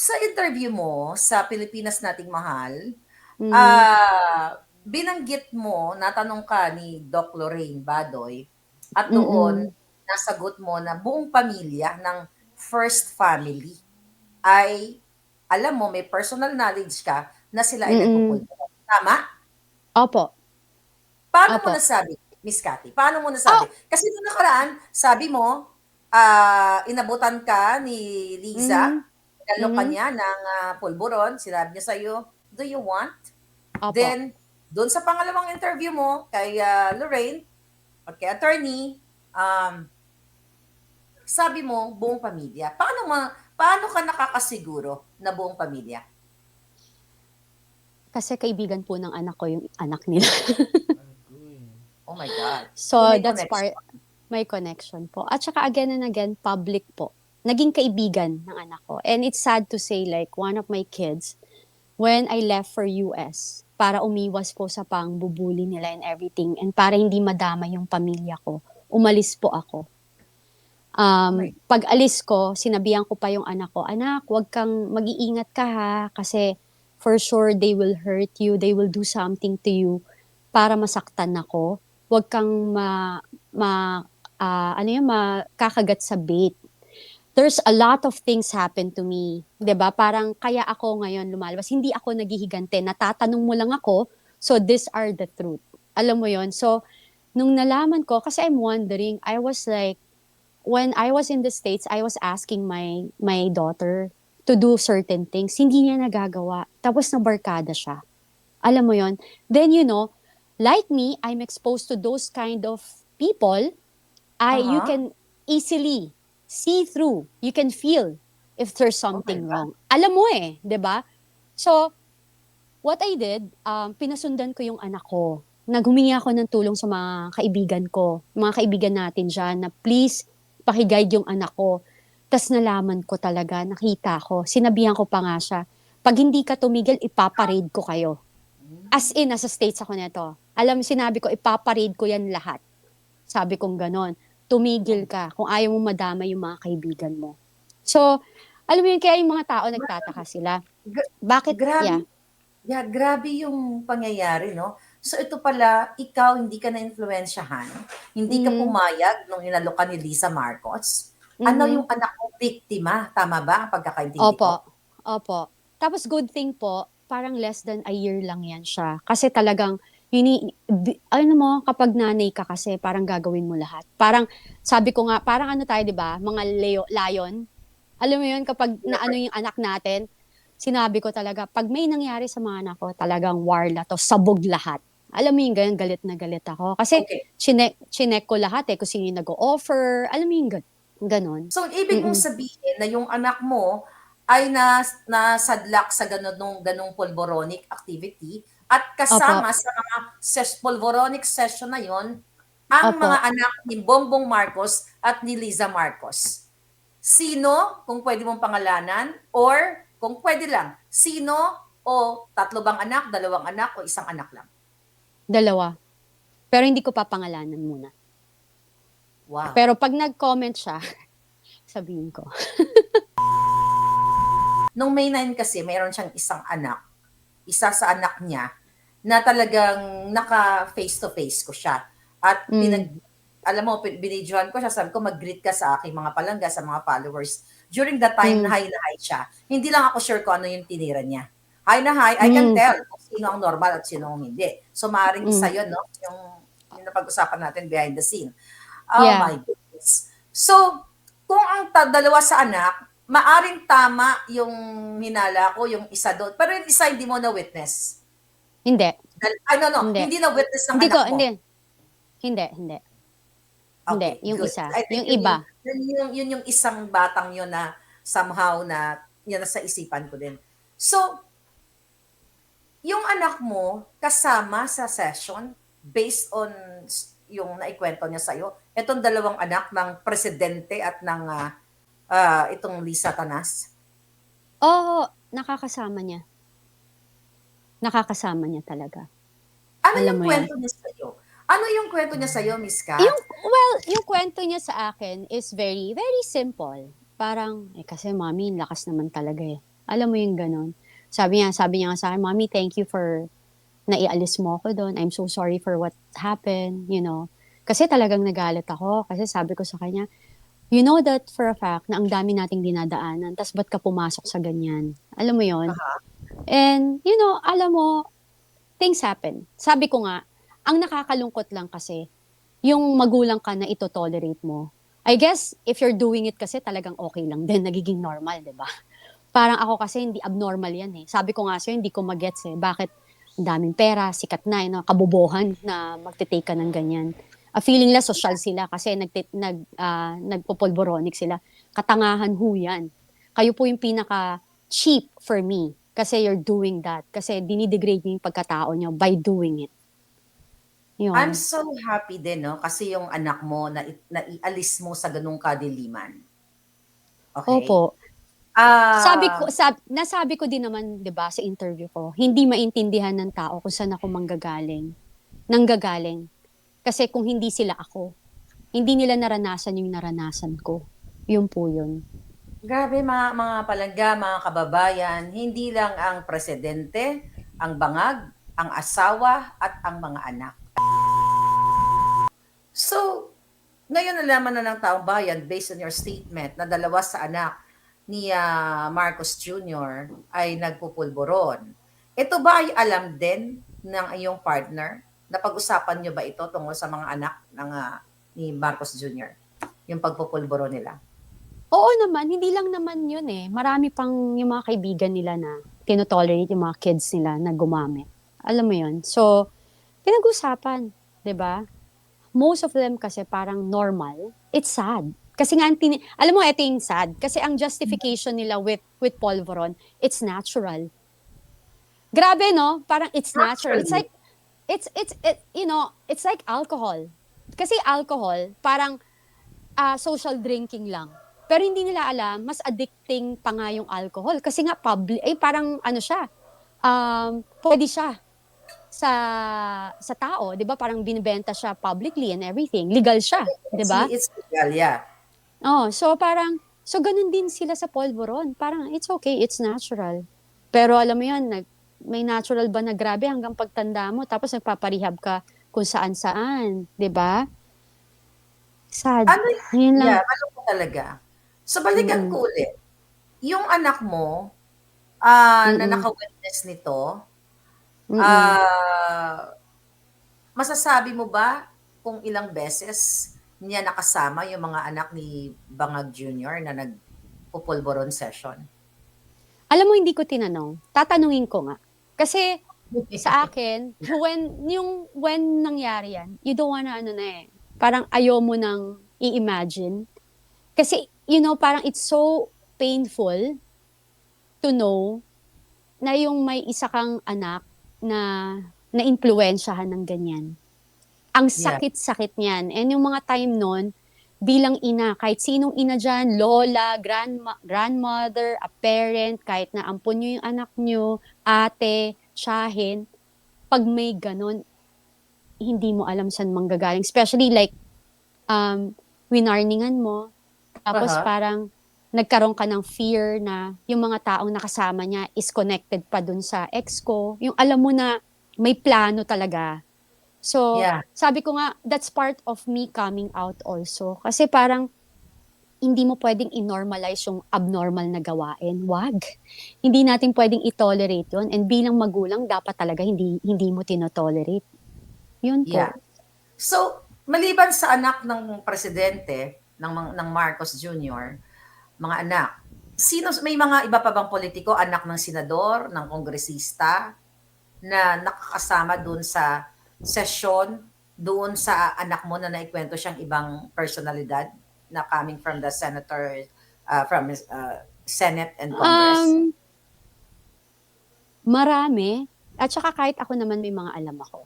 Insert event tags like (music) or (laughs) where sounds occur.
sa interview mo sa Pilipinas Nating Mahal, Mhm. ah, binanggit mo, natanong ka ni Doc Lorraine Badoy, at doon Mm. nasagot mo na buong pamilya ng first family ay alam mo, may personal knowledge ka na sila ay Mm. nagpupulburon. Tama? Opo. Paano mo Opo. nasabi, Miss Cathy? Paano mo nasabi? Kasi nung nakaraan, sabi mo, ah, inabutan ka ni Liza, Mhm. Inalok ka Mhm. niya ng ah, pulburon, sinabi niya sa'yo, do you want? Opo. Then, doon sa pangalawang interview mo kay ah, Lorraine, at kay attorney, um, sabi mo, buong pamilya. Paano, ma, paano ka nakakasiguro na buong pamilya? Kasi kaibigan po ng anak ko yung anak nila. (laughs) Oh my God. So, may that's part, may connection po. At saka again and again, public po. Naging kaibigan ng anak ko. And it's sad to say, like, one of my kids, when I left for US, para umiwas po sa pangbubuli nila and everything, and para hindi madama yung pamilya ko, umalis po ako. Um, Right. pag alis ko, sinabihan ko pa yung anak ko, anak, wag kang mag-iingat ka ha, kasi for sure they will hurt you, they will do something to you para masaktan ako. Wag kang ma, ma ah, ano yun, makakagat sa bait. There's a lot of things happen to me. 'di ba Parang kaya ako ngayon lumalabas. Hindi ako naghihigante. Natatanong mo lang ako, so these are the truth. Alam mo yon So, nung nalaman ko, kasi I'm wondering, I was like, when I was in the States, I was asking my my daughter to do certain things. Hindi niya nagagawa. Tapos nabarkada siya. Alam mo yon Then, you know, like me, I'm exposed to those kind of people. I, you Uh-huh. can easily see through. You can feel if there's something God. wrong. Alam mo eh, 'di ba? So, what I did, um, pinasundan ko yung anak ko. Naghumingi ako ng tulong sa mga kaibigan ko, mga kaibigan natin dyan, na please, pakiguide yung anak ko. Tapos nalaman ko talaga, nakita ko, sinabihan ko pa nga siya, pag hindi ka tumigil, ipaparade ko kayo. As in, nasa states ako nito. Alam, sinabi ko, ipaparade ko yan lahat. Sabi kong ganon. Tumigil ka kung ayaw mo madama yung mga kaibigan mo. So, alam mo yun, kaya yung mga tao nagtataka sila. Bakit? Grabe. Yeah. Yeah, grabe yung pangyayari, no? So ito pala, ikaw hindi ka na-influensyahan, hindi ka Mhm. pumayag nung inalok ka ni Lisa Marcos. Ano Mhm. yung anak mo biktima? Tama ba ang pagkakaintindi Opo. ko? Opo. Tapos good thing po, parang less than a year lang yan siya. Kasi talagang, hini, bi- ano mo, kapag nanay ka kasi, parang gagawin mo lahat. Parang, sabi ko nga, parang ano tayo, di ba? Mga leo, lion. Alam mo yun, kapag naano yung anak natin, sinabi ko talaga, pag may nangyari sa mga anak ko, talagang warla to, sabog lahat. Alam mo yung ganyan, galit na galit ako. Kasi, Okay. chinek, chinek ko lahat eh, kung sino yung nag-o-offer. Alam mo yung gan- ganon. So ibig mong sabihin na yung anak mo ay nas, nasadlak sa ganun, nung, ganung pulboronic activity at kasama sa mga ses, pulboronic session na yon ang Opo. mga anak ni Bongbong Marcos at ni Liza Marcos. Sino, kung pwede mong pangalanan, or kung pwede lang, sino o tatlo bang anak, dalawang anak o isang anak lang? Dalawa. Pero hindi ko papangalanan muna. Wow. Pero pag nag-comment siya, (laughs) sabihin ko. (laughs) Nung May 9 kasi, mayroon siyang isang anak, isa sa anak niya, na talagang naka face-to-face ko siya. At Mm. pinag, alam mo, binidyohan ko siya, sabi ko, mag-greet ka sa aking mga palangga, sa mga followers. During the time Mm. na hi na hi siya, hindi lang ako sure kung ano yung tinira niya. Hi na hi, I can Mm. tell kung sino ang normal at sino ang hindi. So, maaaring Mm. isa yun, no? Yung, yung napag-usapan natin behind the scene. Oh Yeah. my goodness. So, kung ang dalawa sa anak, maaring tama yung hinala ko, yung isa doon. Pero yung isa hindi mo na-witness. Hindi. Ano, no, Hindi. hindi na-witness ng Hindi anak ko, mo. hindi. Hindi, hindi. Hindi, yung good. isa. Yung yun iba. Yun, yun, yun yung isang batang yun na somehow na yan nasa isipan ko din. So, yung anak mo kasama sa session based on yung naikwento niya sa'yo, itong dalawang anak ng presidente at ng ah, ah, itong Lisa Tanas. Oo, nakakasama niya. Nakakasama niya talaga. Ano Alam yung mo kwento niya sa'yo? Ano yung kwento niya sa'yo, Miss Kat? Yung, well, yung kwento niya sa akin is very, very simple. Parang, eh kasi mami, lakas naman talaga eh. Alam mo yung ganon. Sabi niya, sabi niya nga sa akin, Mommy, thank you for naialis mo ako doon. I'm so sorry for what happened, you know. Kasi talagang nagalit ako. Kasi sabi ko sa kanya, you know that for a fact na ang dami nating dinadaanan, tas ba't ka pumasok sa ganyan? Alam mo yon Aha. And, you know, alam mo, things happen. Sabi ko nga, ang nakakalungkot lang kasi, yung magulang ka na ito tolerate mo. I guess, if you're doing it kasi talagang okay lang din, (laughs) nagiging normal, di ba? Parang ako kasi hindi abnormal yan eh. Sabi ko nga sa'yo, hindi ko magets eh. Bakit ang daming pera, sikat na, you know, kabobohan na magtitake ka ng ganyan. A feeling la social sila kasi nag, nag, ah, nagpopolboronic sila. Katangahan ho yan. Kayo po yung pinaka cheap for me kasi you're doing that. Kasi dinidegrade niyo yung pagkatao niyo by doing it. Yun. I'm so happy din, no? Kasi yung anak mo, na, naialis mo sa ganung kadiliman. Okay? Opo. Ah, sabi ko, sab, nasabi ko din naman, 'di ba, sa interview ko, hindi maintindihan ng tao kung saan ako manggagaling. Nanggagaling. Kasi kung hindi sila ako, hindi nila naranasan yung naranasan ko. Yun po yun. Grabe mga, mga palangga, mga kababayan, hindi lang ang presidente, ang bangag, ang asawa, at ang mga anak. So, ngayon nalaman na ng taong bayan, based on your statement, na dalawa sa anak ni ah, Marcos Jr. ay nagpupulburon. Ito ba ay alam din ng iyong partner? Napag-usapan niyo ba ito tungkol sa mga anak ng ah, ni Marcos Jr.? Yung pagpupulburon nila? Oo naman, hindi lang naman yun eh. Marami pang yung mga kaibigan nila na tinotolerate yung mga kids nila na gumamit. Alam mo yun? So, pinag-usapan, 'di ba? Most of them kasi parang normal. It's sad. Kasi nga, alam mo, ito yung sad. Kasi ang justification nila with with Polvoron, it's natural. Grabe, no? Parang it's natural. It's like, it's, it's, it, you know, it's like alcohol. Kasi alcohol, parang ah, social drinking lang. Pero hindi nila alam, mas addicting pa nga yung alcohol. Kasi nga, public, eh, parang ano siya, um, pwede siya sa sa tao, 'di ba? Parang binibenta siya publicly and everything. Legal siya, 'di ba? It's legal, yeah. Oh, so parang so ganun din sila sa polvoron. Parang it's okay, it's natural. Pero alam mo 'yan, nag, may natural ba na grabe hanggang pagtanda mo tapos nagpaparehab ka kung saan-saan, 'di ba? Sad. Ano Ayun lang. Yeah, malungkot talaga. So, balikan Mm. ko ulit. Yung anak mo, ah, na Mm-mm. naka-witness nito, Mm-mm. ah, masasabi mo ba kung ilang beses niya nakasama yung mga anak ni Bangag Jr. na nagpupulboron session? Alam mo, hindi ko tinanong. Tatanungin ko nga. Kasi sa akin, when, yung, when nangyari yan, you don't wanna, ano na eh, parang ayaw mo nang i-imagine. Kasi, you know, parang it's so painful to know na yung may isa kang anak na na-impluensyahan ng ganyan. Ang sakit-sakit niyan. And yung mga time nun, bilang ina, kahit sinong ina dyan, lola, grandma, grandmother, a parent, kahit na ampun nyo yung anak nyo, ate, tiyahin, pag may ganon, hindi mo alam saan manggagaling. Especially like, um, winarningan mo, tapos Aha. parang nagkaroon ka ng fear na yung mga taong nakasama niya is connected pa dun sa ex ko. Yung alam mo na may plano talaga. So, Yeah. sabi ko nga, that's part of me coming out also. Kasi parang, hindi mo pwedeng i-normalize yung abnormal na gawain. Wag. Hindi natin pwedeng i-tolerate yun. And bilang magulang, dapat talaga hindi hindi mo tinotolerate. Yun po. Yeah. So, maliban sa anak ng presidente, ng, ng Marcos Jr., mga anak, sino, may mga iba pa bang politiko, anak ng senador, ng kongresista, na nakakasama doon sa sesyon, doon sa anak mo na naikwento siyang ibang personalidad na coming from the senator, uh, from uh, Senate and Congress? Um, marami. At saka kahit ako naman may mga alam ako.